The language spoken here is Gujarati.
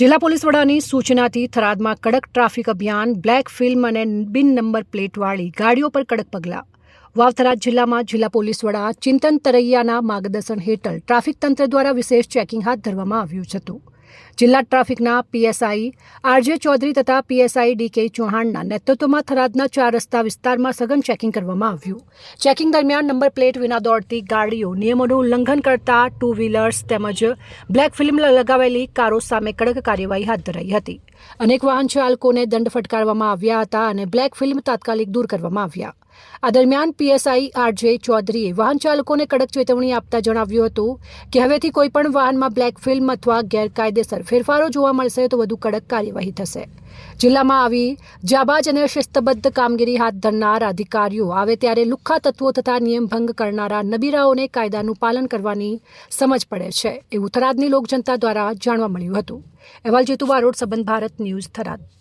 જિલ્લા પોલીસ વડાની સૂચનાથી થરાદમાં કડક ટ્રાફિક અભિયાન, બ્લેક ફિલ્મ અને બિન નંબર પ્લેટવાળી ગાડીઓ પર કડક પગલાં. વાવથરા જિલ્લામાં જિલ્લા પોલીસ વડા ચિંતન તરૈયાના માર્ગદર્શન હેઠળ ટ્રાફિક તંત્ર દ્વારા વિશેષ ચેકિંગ હાથ ધરવામાં આવ્યું હતું. જિલ્લા ટ્રાફિકના પીએસઆઈ આરજે ચૌધરી તથા પીએસઆઈ ડીકે ચૌહાણના નેતૃત્વમાં થરાદના ચાર રસ્તા વિસ્તારમાં સઘન ચેકિંગ કરવામાં આવ્યું. ચેકિંગ દરમિયાન નંબર પ્લેટ વિના દોડતી ગાડીઓ નિયમોનું ઉલ્લંઘન કરતા ટુ વ્હીલર્સ તેમજ બ્લેક ફિલ્મ લગાવેલી કારો સામે કડક કાર્યવાહી હાથ ધરાઈ હતી. અનેક વાહન ચાલકોને દંડ ફટકારવામાં આવ્યા હતા અને બ્લેક ફિલ્મ તાત્કાલિક દૂર કરવામાં આવ્યા. આ દરમિયાન પીએસઆઈ આરજે ચૌધરીએ વાહન ચાલકોને કડક ચેતવણી આપતા જણાવ્યું હતું કે હવેથી કોઈપણ વાહનમાં બ્લેક ફિલ્મ અથવા ગેરકાયદેસર ફેરફારો જોવા મળશે તો વધુ કડક કાર્યવાહી થશે. જિલ્લામાં આવી જાબાજ અને શિસ્તબદ્ધ કામગીરી હાથ ધરનાર અધિકારીઓ આવે ત્યારે લુખ્ખા તત્વો તથા નિયમભંગ કરનારા નબીરાઓને કાયદાનું પાલન કરવાની સમજ પડે છે એવું થરાદની લોકજનતા દ્વારા જાણવા મળ્યું હતું. અહેવાલ જેતુ બારોટ સંબંધ ભારત ન્યૂઝ થરાદ.